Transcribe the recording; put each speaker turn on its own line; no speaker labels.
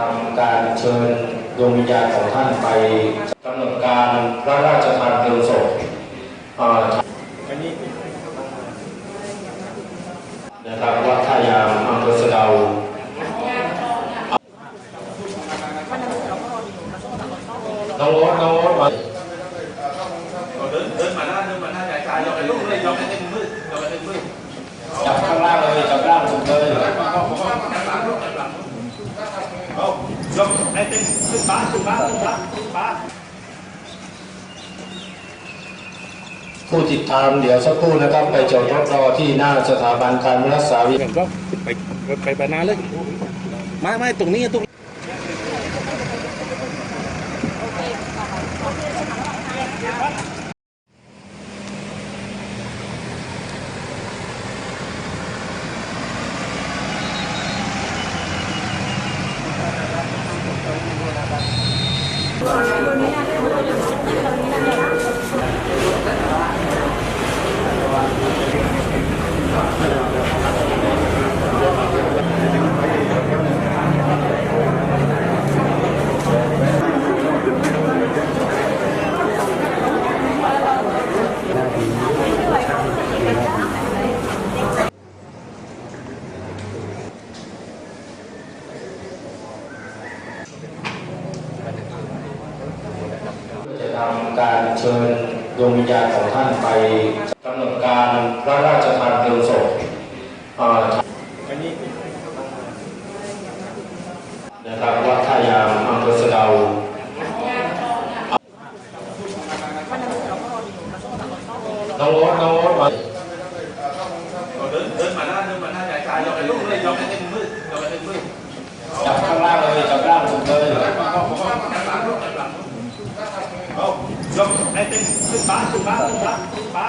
ทำการเชิญดวงวิญญาณของท่านไปกำหนดการพระราชทานเพลิงศพนะครับวัดท่ายางอำเภอสะเดาน้องโอ๊ตน้องโอ๊ตมา
เดินเดินมาหน้าเดินมาหน้าใหญ่ชายยกไปลูกเลยยกไปเต็มมืดยกไปเต็มมืด
จับข้างล่างเลยจับล่างสุดเลย
เอา ยกไอ้เต็มขึ้นบ้านขึ้นบ้านขึ้นบ้านขึ้นบ้าน
ผู้ติดตามเดี๋ยวสักครู่นะครับ ไปจอดรถรอที่หน้าสถาบันการรักษาวิ
ก็ไปไปไปนานเลยไม่ไม่ตรงนี้ตรง
ทำการเชิญดวงวิญญาณของท่านไปกำหนดการพระราชทานเพลิงศพนะครับวัดท่ายางอำเภอสะเดาน้องโอ๊ตน้องโอ๊ตมา
เดินเดินมาหน้าเดินมาหน้าใหญ่ชายยกไปลูกเลยยกไปเต็มมืดยกไปเต็มมืด
จับข้างล่างเลยจับล่างสุดเลย
เอา ยกไอ้เต็มขึ้นบ้านขึ้นบ้านขึ้นบ้านขึ้นบ้าน